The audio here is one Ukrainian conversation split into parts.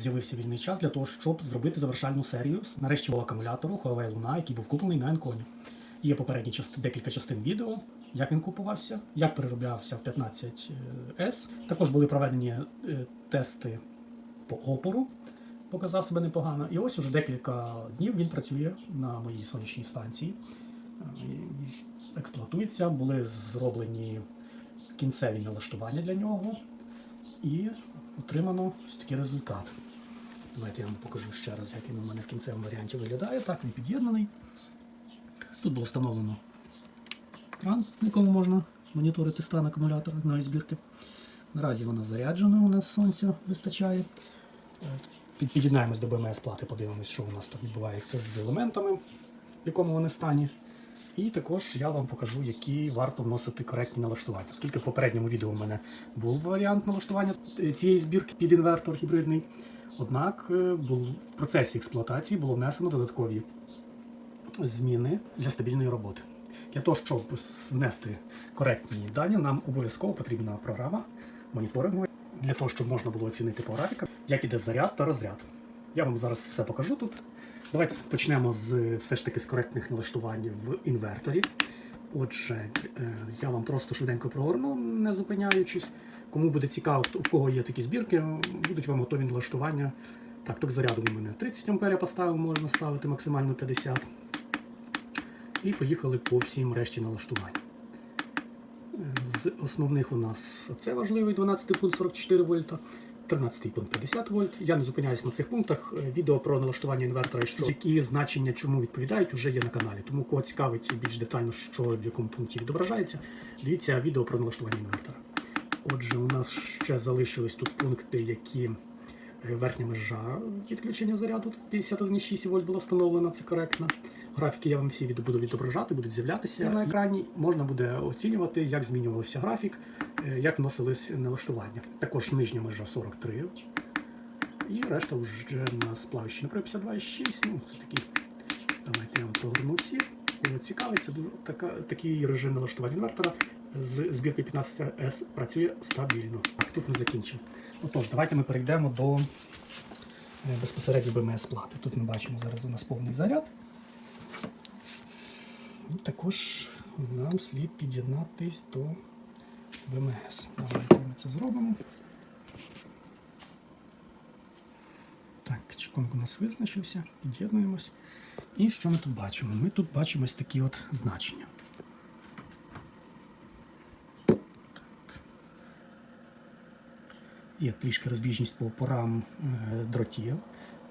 З'явився вільний час для того, щоб зробити завершальну серію нарешті акумулятору Huawei Luna, який був куплений на Енконі. Є попередні части, декілька частин відео, як він купувався, як перероблявся в 15S. Також були проведені е, тести по опору, показав себе непогано. І ось уже декілька днів він працює на моїй сонячній станції. Е, Експлуатується, були зроблені кінцеві налаштування для нього. І отримано ось такий результат. Давайте я вам покажу ще раз, як він у мене в кінцевому варіанті виглядає. Так, він під'єднаний. Тут було встановлено екран, на якому можна моніторити стан акумулятора одної збірки. Наразі вона заряджена, у нас сонця вистачає. Під'єднаємось до БМС плати, подивимось, що у нас там відбувається з елементами, в якому вони стані. І також я вам покажу, які варто вносити коректні налаштування. Оскільки в попередньому відео у мене був варіант налаштування цієї збірки під інвертор гібридний. Однак е, в процесі експлуатації було внесено додаткові зміни для стабільної роботи. Для того, щоб внести коректні дані, нам обов'язково потрібна програма моніторингу, для того, щоб можна було оцінити по графікам, як іде заряд та розряд. Я вам зараз все покажу тут. Давайте почнемо з все ж таки з коректних налаштувань в інверторі. Отже, е, я вам просто швиденько прогорну, не зупиняючись. Кому буде цікаво, у кого є такі збірки, будуть вам готові налаштування. Так, ток заряду у мене 30 А поставив, можна ставити максимально 50. І поїхали по всім решті налаштувань. З основних у нас це важливий 12 пункт 44 вольта, 13 пункт 50 вольт. Я не зупиняюсь на цих пунктах. Е, Відео про налаштування інвертора, що які значення чому відповідають, вже є на каналі. Тому кого цікавить більш детально, що в якому пункті відображається, дивіться відео про налаштування інвертора. Отже, у нас ще залишились тут пункти, які е, верхня межа відключення заряду 51,6 вольт була встановлена, це коректно. Графіки я вам всі буду відображати, будуть з'являтися на екрані. Можна буде оцінювати, як змінювався графік, е, як вносились налаштування. Також нижня межа 43. І решта вже на сплавищі наприклад 52,6. Ну, це такі. Давайте я вам прогорну всі. Кого цікавить, це дуже така, такий режим налаштування інвертора з збірки 15S працює стабільно. Так, тут ми закінчимо. Отож, давайте ми перейдемо до е, безпосередньо БМС плати. Тут ми бачимо зараз у нас повний заряд. І також нам слід під'єднатись до БМС. Давайте ми це зробимо. Так, чеконк у нас визначився, під'єднуємось. І що ми тут бачимо? Ми тут бачимо ось такі от значення. Так. Є трішки розбіжність по опорам е, дротів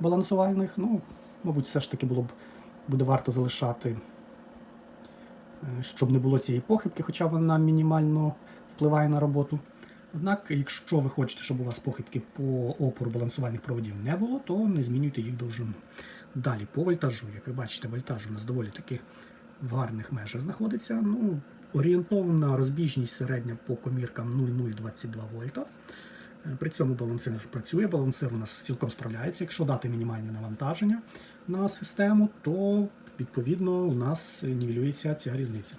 балансувальних. Ну, мабуть, все ж таки було б буде варто залишати, щоб не було цієї похибки, хоча вона мінімально впливає на роботу. Однак, якщо ви хочете, щоб у вас похибки по опору балансувальних проводів не було, то не змінюйте їх довжину. Далі по вольтажу. Як ви бачите, вольтаж у нас доволі таки в гарних межах знаходиться. Ну, орієнтовна розбіжність середня по коміркам 0,022 вольта. При цьому балансир працює, балансир у нас цілком справляється. Якщо дати мінімальне навантаження на систему, то відповідно у нас нівелюється ця різниця.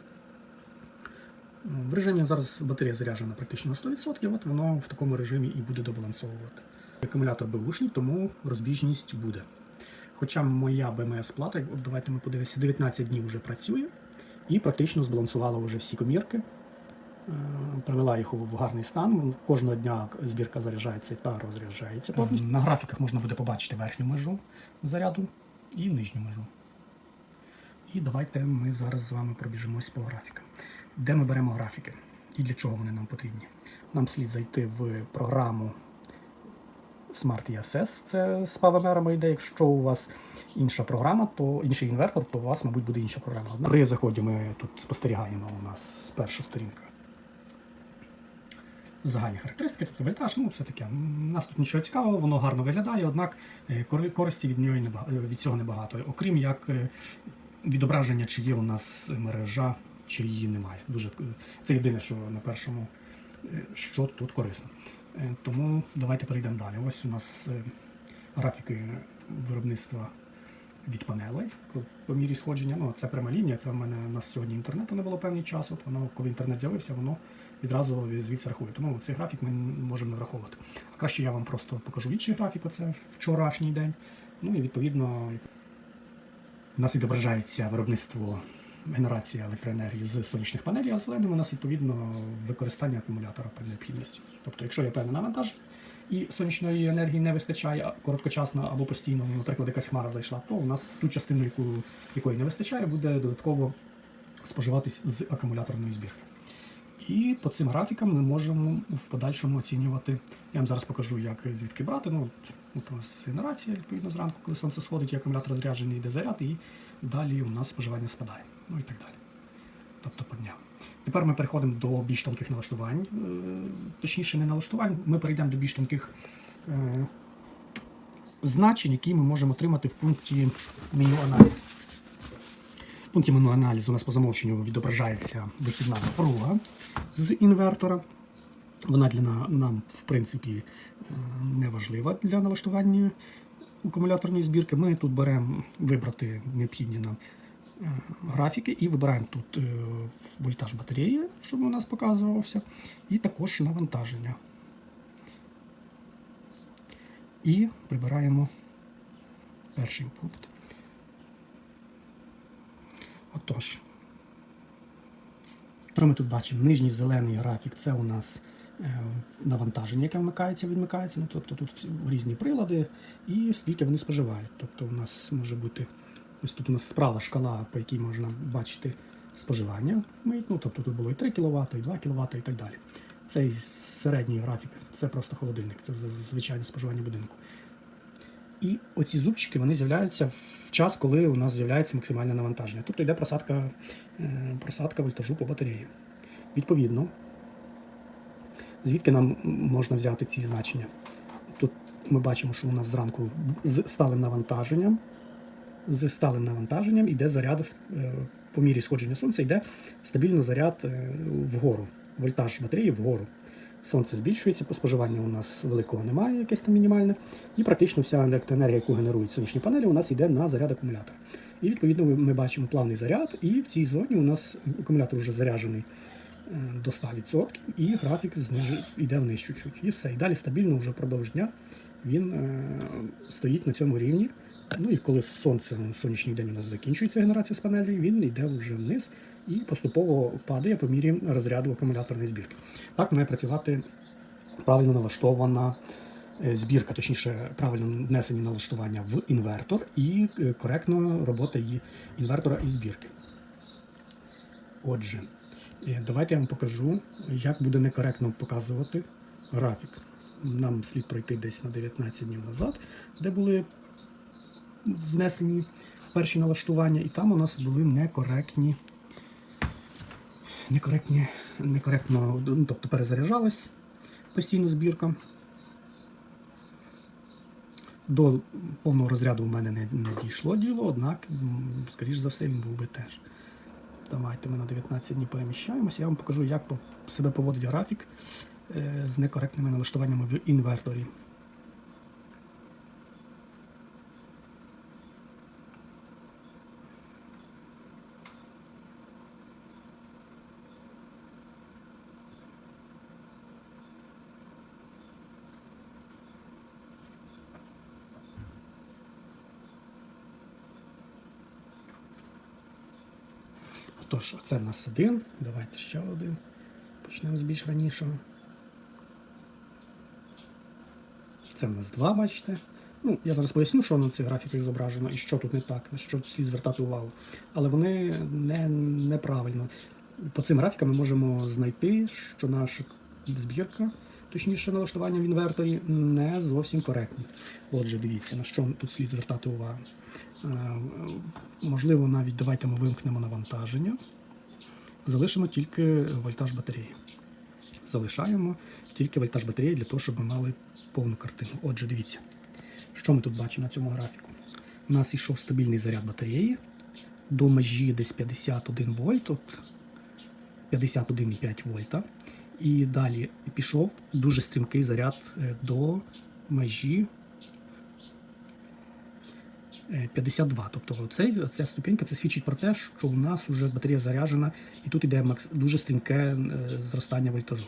В режимі зараз батарея заряджена практично на 100%, от воно в такому режимі і буде добалансовувати. Акумулятор беушний, тому розбіжність буде. Хоча моя БМС-плата, давайте ми подивимося, 19 днів вже працює і практично збалансувала вже всі комірки, привела їх в гарний стан. Кожного дня збірка заряджається та розряджається повністю. На графіках можна буде побачити верхню межу заряду і нижню межу. І давайте ми зараз з вами пробіжимось по графікам. Де ми беремо графіки і для чого вони нам потрібні? Нам слід зайти в програму Smart ESS, це з павемерами йде. Якщо у вас інша програма, то інший інвертор, то у вас, мабуть, буде інша програма. При заході ми тут спостерігаємо у нас перша сторінка. Загальні характеристики, тобто вольтаж, ну це таке. У нас тут нічого цікавого, воно гарно виглядає, однак е, користі від, нього від цього небагато. Окрім як е, відображення, чи є у нас мережа, чи її немає. Дуже, е, це єдине, що на першому, е, що тут корисно. Е, Тому давайте перейдемо далі. Ось у нас е, графіки виробництва від панелей по- мірі сходження. Ну, це пряма лінія, це в мене на сьогодні інтернету не було певний час. От воно, коли інтернет з'явився, воно відразу звідси рахує. Тому цей графік ми можемо не враховувати. А краще я вам просто покажу інший графік, оце вчорашній день. Ну і відповідно у нас відображається виробництво генерація електроенергії з сонячних панелей, а зеленим у нас відповідно використання акумулятора при необхідності. Тобто, якщо є певне навантаження і сонячної енергії не вистачає короткочасно або постійно, ну, наприклад, якась хмара зайшла, то у нас ту частину, яку, якої не вистачає, буде додатково споживатись з акумуляторної збірки. І по цим графікам ми можемо в подальшому оцінювати. Я вам зараз покажу, як звідки брати. Ну, от, у нас генерація, відповідно, зранку, коли сонце сходить, і акумулятор заряджений, йде заряд, і далі у нас споживання спадає. Ну і так далі. Тобто по дням. Тепер ми переходимо до більш тонких налаштувань. Е, Точніше, не налаштувань, ми перейдемо до більш тонких е, значень, які ми можемо отримати в пункті меню аналіз. Пункті меню аналізу у нас по замовченню відображається вихідна напруга з інвертора. Вона для на- нам, в принципі, е, не важлива для налаштування акумуляторної збірки. Ми тут беремо вибрати необхідні нам е, графіки і вибираємо тут е, вольтаж батареї, щоб у нас показувався, і також навантаження. І прибираємо перший пункт. Отож, що ми тут бачимо? Нижній зелений графік це у нас е, навантаження, яке вмикається, відмикається. Ну, тобто тут різні прилади і скільки вони споживають. Тобто у нас може бути ось тут у нас справа шкала, по якій можна бачити споживання. Ну, тобто тут було і 3 кВт, і 2 кВт і так далі. Цей середній графік це просто холодильник, це звичайне споживання будинку. І оці зубчики вони з'являються в час, коли у нас з'являється максимальне навантаження. Тобто йде просадка, е, просадка вольтажу по батареї. Відповідно, звідки нам можна взяти ці значення? Тут ми бачимо, що у нас зранку з сталим навантаженням, з сталим навантаженням йде заряд е, по мірі сходження сонця, йде стабільно заряд е, вгору, вольтаж батареї вгору. Сонце збільшується, споживання у нас великого немає, якесь там мінімальне. І практично вся електроенергія, яку генерують сонячні панелі, у нас йде на заряд акумулятора. І відповідно ми- бачимо плавний заряд, і в цій зоні у нас акумулятор вже заряджений е, до 100%, і графік йде вниз чуть-чуть. І все. І далі стабільно вже впродовж дня він е, стоїть на цьому рівні. Ну і коли сонце, сонячний день у нас закінчується генерація з панелей, він йде вже вниз і поступово падає по мірі розряду акумуляторної збірки. Так має працювати правильно налаштована е, збірка, точніше, правильно внесені налаштування в інвертор і е, коректно робота її інвертора і збірки. Отже, давайте я вам покажу, як буде некоректно показувати графік. Нам слід пройти десь на 19 днів назад, де були внесені перші налаштування, і там у нас були некоректні. Некоректні, некоректно, ну, тобто перезаряджалась постійно збірка. До повного розряду в мене не, не дійшло діло, однак, скоріш за все, він був би теж. Давайте ми на 19 днів переміщаємося. Я вам покажу, як себе поводить графік з некоректними налаштуваннями в інверторі. Тож, це в нас один. Давайте ще один. Почнемо з більш ранішого. Це в нас два, бачите. Ну, я зараз поясню, що на цих графіках зображено і що тут не так, на що слід звертати увагу. Але вони не, неправильно. По цим графікам ми можемо знайти, що наша збірка, точніше налаштування в інверторі, не зовсім коректні. Отже, дивіться, на що тут слід звертати увагу. Е, Можливо, навіть давайте ми вимкнемо навантаження. Залишимо тільки вольтаж батареї. Залишаємо тільки вольтаж батареї для того, щоб ми мали повну картину. Отже, дивіться, що ми тут бачимо на цьому графіку. У нас йшов стабільний заряд батареї до межі десь 51 вольт, от 51,5 вольта. І далі пішов дуже стрімкий заряд е, до межі 52. Тобто цей, ця ступенька це свідчить про те, що у нас вже батарея заряджена, і тут макс, дуже стрімке е, зростання вольтажу.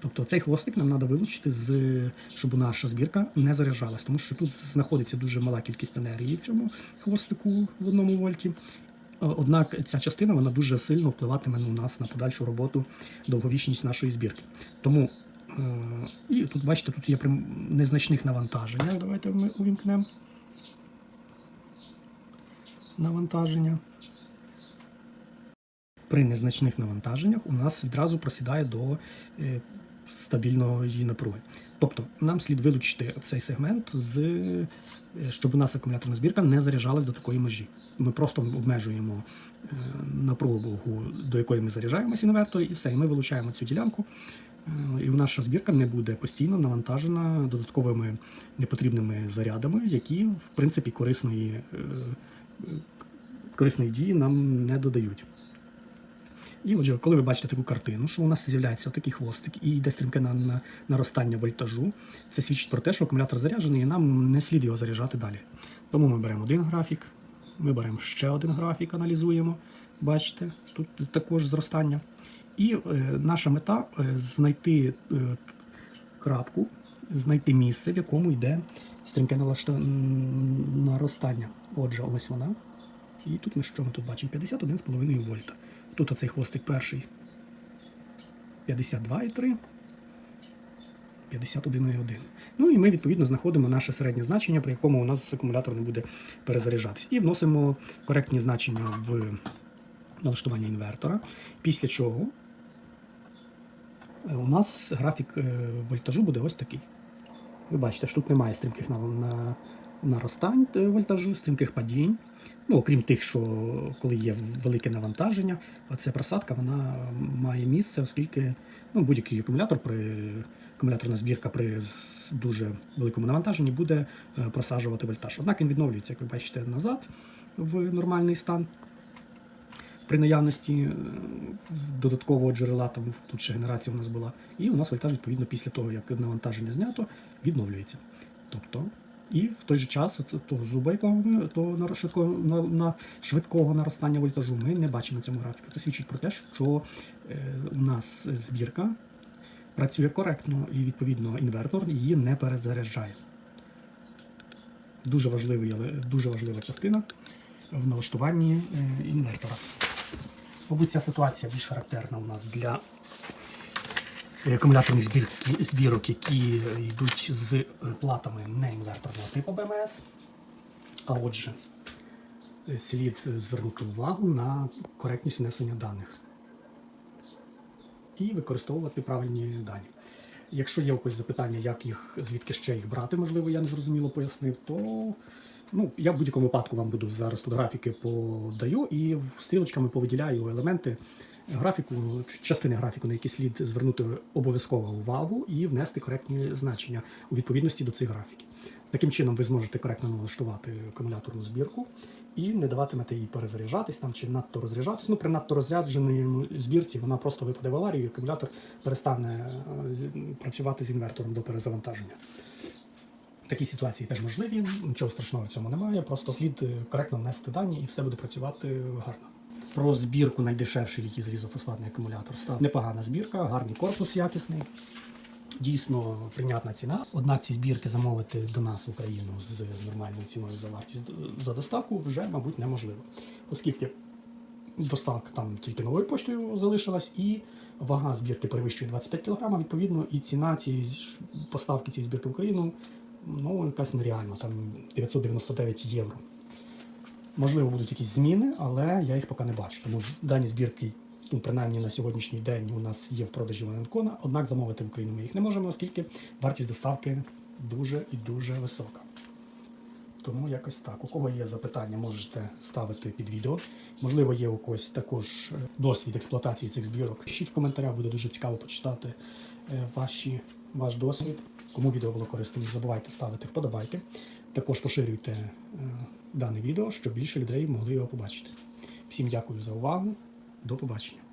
Тобто цей хвостик нам треба вилучити, з, щоб наша збірка не заряджалась, тому що тут знаходиться дуже мала кількість енергії в цьому хвостику в одному вольті. Е, Однак ця частина вона дуже сильно впливатиме у нас на подальшу роботу, довговічність нашої збірки. Тому е, і тут бачите, тут є незначних навантаження. Давайте ми увімкнемо навантаження. При незначних навантаженнях у нас відразу просідає до е, стабільної напруги. Тобто нам слід вилучити цей сегмент, з, е, щоб у нас акумуляторна збірка не заряджалась до такої межі. Ми просто обмежуємо е, напругу, до якої ми заряджаємося інвертор, і все, і ми вилучаємо цю ділянку. І наша збірка не буде постійно навантажена додатковими непотрібними зарядами, які в принципі корисної, корисної дії нам не додають. І отже, коли ви бачите таку картину, що у нас з'являється такий хвостик і йде стрімке на, на наростання вольтажу, це свідчить про те, що акумулятор заряджений, і нам не слід його заряджати далі. Тому ми беремо один графік, ми беремо ще один графік, аналізуємо. Бачите, тут також зростання. І е, наша мета е, знайти е, крапку, знайти місце, в якому йде стрімке наростання. Отже, ось вона. І тут ми що ми тут бачимо? 51,5 вольта. Тут оцей хвостик перший 52,3, 51,1. Ну і ми відповідно знаходимо наше середнє значення, при якому у нас акумулятор не буде перезаряджатись. І вносимо коректні значення в налаштування інвертора. Після чого е, у нас графік е, вольтажу буде ось такий. Ви бачите, що тут немає стрімких на, на, наростань е, вольтажу, стрімких падінь. Ну, окрім тих, що коли є велике навантаження, оця просадка вона має місце, оскільки ну, будь-який акумулятор при акумуляторна збірка при дуже великому навантаженні буде е, просаджувати вольтаж. Однак він відновлюється, як ви бачите, назад в нормальний стан. При наявності е, додаткового джерела, там тут ще генерація у нас була, і у нас вольтаж, відповідно, після того, як навантаження знято, відновлюється. Тобто, і в той же час того зуба, ми того на швидкого, на, на швидкого наростання вольтажу, ми не бачимо цьому графіку. Це свідчить про те, що е, у нас збірка працює коректно і відповідно інвертор її не перезаряджає. Дуже, важливий, дуже важлива частина в налаштуванні е, інвертора. Мабуть, ця ситуація більш характерна у нас для акумуляторних збірок, які йдуть з платами не інверторного типу БМС. А отже, слід звернути увагу на коректність внесення даних і використовувати правильні дані. Якщо є якось запитання, як їх, звідки ще їх брати, можливо, я не зрозуміло пояснив, то ну, я в будь-якому випадку вам буду зараз тут графіки подаю і стрілочками повиділяю елементи графіку, частини графіку, на які слід звернути обов'язково увагу і внести коректні значення у відповідності до цих графіків. Таким чином ви зможете коректно налаштувати акумуляторну збірку і не даватимете їй перезаряджатись там чи надто розряджатись. Ну, при надто розрядженій збірці вона просто випаде в аварію, і акумулятор перестане е, працювати з інвертором до перезавантаження. Такі ситуації теж можливі, нічого страшного в цьому немає. Просто слід е, коректно внести дані і все буде працювати гарно. Про збірку найдешевший літій залізофосфатний акумулятор став непогана збірка, гарний корпус якісний. Дійсно прийнятна ціна. Однак ці збірки замовити до нас в Україну з нормальною ціною за вартість за доставку вже, мабуть, неможливо, оскільки доставка там тільки новою поштою залишилась, і вага збірки перевищує 25 кг, відповідно, і ціна цієї поставки цієї збірки в Україну ну, якась нереальна, там 999 євро. Можливо, будуть якісь зміни, але я їх поки не бачу. Тому дані збірки, ну, принаймні на сьогоднішній день, у нас є в продажі в однак замовити в Україну ми їх не можемо, оскільки вартість доставки дуже і дуже висока. Тому якось так. У кого є запитання, можете ставити під відео. Можливо, є у когось також е, досвід експлуатації цих збірок. Пишіть в коментарях, буде дуже цікаво почитати е, ваші, ваш досвід. Кому відео було корисним, не забувайте ставити вподобайки. Також поширюйте е, дане відео, щоб більше людей могли його побачити. Всім дякую за увагу. До побачення.